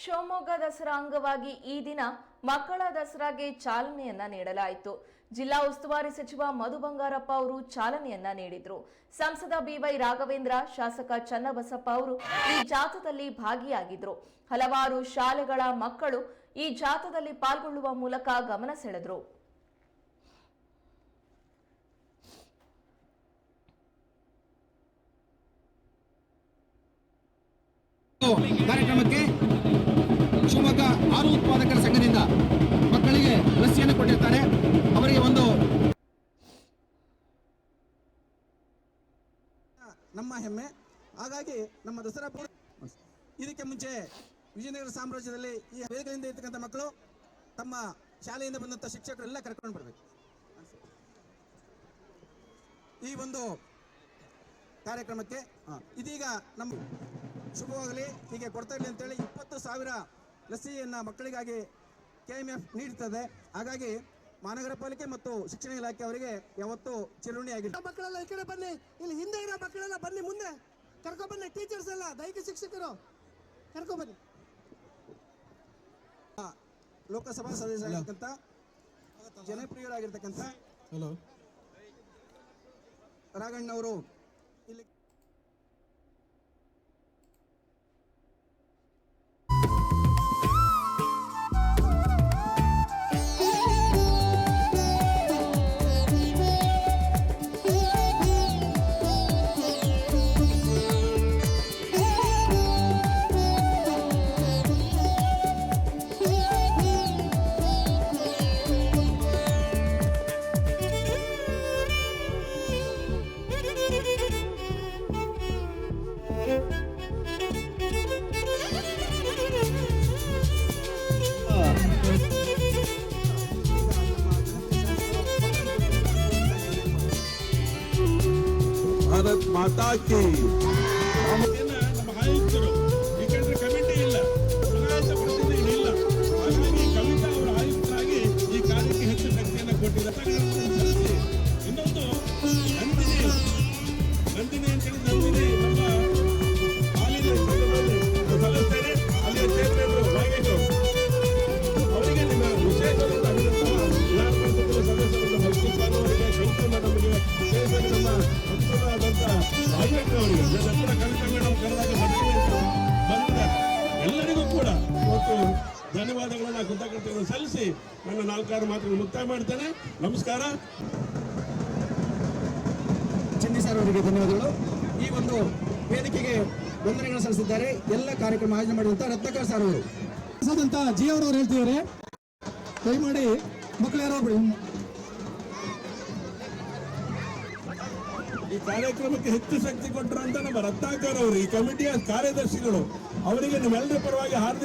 ಶಿವಮೊಗ್ಗ ದಸರಾ ಅಂಗವಾಗಿ ಈ ದಿನ ಮಕ್ಕಳ ದಸರಾಗೆ ಚಾಲನೆಯನ್ನ ನೀಡಲಾಯಿತು. ಜಿಲ್ಲಾ ಉಸ್ತುವಾರಿ ಸಚಿವ ಮಧು ಬಂಗಾರಪ್ಪ ಅವರು ಚಾಲನೆಯನ್ನ ನೀಡಿದ್ರು. ಸಂಸದ ಬಿವೈ ರಾಘವೇಂದ್ರ, ಶಾಸಕ ಚನ್ನಬಸಪ್ಪ ಅವರು ಈ ಜಾಥಾದಲ್ಲಿ ಭಾಗಿಯಾಗಿದ್ರು. ಹಲವಾರು ಶಾಲೆಗಳ ಮಕ್ಕಳು ಈ ಜಾಥಾದಲ್ಲಿ ಪಾಲ್ಗೊಳ್ಳುವ ಮೂಲಕ ಗಮನ ಸೆಳೆದ್ರು. ಕಾರ್ಯಕ್ರಮಕ್ಕೆ ಶಿವಮೊಗ್ಗ ಹಾಲು ಉತ್ಪಾದಕರ ಸಂಘದಿಂದ ಮಕ್ಕಳಿಗೆ ಲಸಿಯನ್ನು ಕೊಟ್ಟಿರ್ತಾರೆ. ಅವರಿಗೆ ಒಂದು ನಮ್ಮ ಹೆಮ್ಮೆ. ಹಾಗಾಗಿ ನಮ್ಮ ದಸರಾ ಇದಕ್ಕೆ ಮುಂಚೆ ವಿಜಯನಗರ ಸಾಮ್ರಾಜ್ಯದಲ್ಲಿ ಈ ವೇಗದಿಂದ ಇರ್ತಕ್ಕಂಥ ಮಕ್ಕಳು ತಮ್ಮ ಶಾಲೆಯಿಂದ ಬಂದಂಥ ಶಿಕ್ಷಕರೆಲ್ಲ ಕರ್ಕೊಂಡು ಬರಬೇಕು. ಈ ಒಂದು ಕಾರ್ಯಕ್ರಮಕ್ಕೆ ಇದೀಗ ನಮ್ಮ ಶುಭವಾಗಲಿ, ಹೀಗೆ ಕೊಡ್ತಾ ಇರಲಿ ಅಂತೇಳಿ ಇಪ್ಪತ್ತು ಸಾವಿರ ಲಸಿಯನ್ನ ಮಕ್ಕಳಿಗಾಗಿ ಕೆ ಎಂ ಎಫ್ ನೀಡುತ್ತದೆ. ಹಾಗಾಗಿ ಮಹಾನಗರ ಪಾಲಿಕೆ ಮತ್ತು ಶಿಕ್ಷಣ ಇಲಾಖೆ ಅವರಿಗೆ ಯಾವತ್ತೂ ಚಿರುಣಿಯಾಗಿದೆ ಮಕ್ಕಳೆಲ್ಲ ಈ ಕಡೆ ಬನ್ನಿ. ಇಲ್ಲಿ ಹಿಂದೆ ಇರೋ ಮಕ್ಕಳೆಲ್ಲ ಬನ್ನಿ ಮುಂದೆ. ಕರ್ಕೊಬನ್ನಿ ಟೀಚರ್ಸ್ ಎಲ್ಲ ದೈಹಿಕ ಶಿಕ್ಷಕರು. ಕರ್ಕೊಬನ್ನಿ ಲೋಕಸಭಾ ಸದಸ್ಯರಾಗಿರ್ತಕ್ಕಂಥ ಜನಪ್ರಿಯರಾಗಿರ್ತಕ್ಕಂಥ ಹಲೋ. ರಾಘಣ್ಣವರು ಇಲ್ಲಿ ಭಾರತ್ ಮಾತಾ ಕಿ ಆಯುಕ್ತರು ಇಲ್ಲ ಹಾಗಾಗಿ ಕವಿತಾ ಅವರ ಈ ಕಾರ್ಯಕ್ಕೆ ಹೆಚ್ಚು ಶಕ್ತಿಯನ್ನು ಕೊಟ್ಟಿದ್ದಾರೆ. ಇವತ್ತು ಧನ್ಯವಾದಗಳನ್ನ ಕೃತಜ್ಞತೆಗಳನ್ನು ಸಲ್ಲಿಸಿ ನನ್ನ ನಾಲ್ಕಾರು ಮಾತುಗಳು ಮುಕ್ತಾಯ ಮಾಡ್ತೇನೆ. ನಮಸ್ಕಾರ. ಚಿನ್ನಿ ಸರ್ ಅವರಿಗೆ ಧನ್ಯವಾದಗಳು. ಈ ಒಂದು ವೇದಿಕೆಗೆ ವಂದನೆಗಳನ್ನು ಸಲ್ಲಿಸಿದ್ದಾರೆ. ಎಲ್ಲ ಕಾರ್ಯಕ್ರಮ ಆಯೋಜನೆ ಮಾಡಿದಂತ ರತ್ನಕರ್ ಸರ್ ಅವರು. ಸದಂತ ಜಿ ಅವರು ಹೇಳ್ತಿದ್ದಾರೆ. ಮಾಡಿ ಮಕ್ಕಳು ಯಾರೋ ಬಿಡಿ ಈ ಕಾರ್ಯಕ್ರಮಕ್ಕೆ ಹೆಚ್ಚು ಶಕ್ತಿ ಕೊಟ್ಟರು ಅಂತ ನಮ್ಮ ರತ್ನಾಕರ್ ಅವರು ಈ ಕಮಿಟಿಯ ಕಾರ್ಯದರ್ಶಿಗಳು. ಅವರಿಗೆ ನಿಮ್ಮೆಲ್ಲರ ಪರವಾಗಿ ಹಾರ್ದಿಕ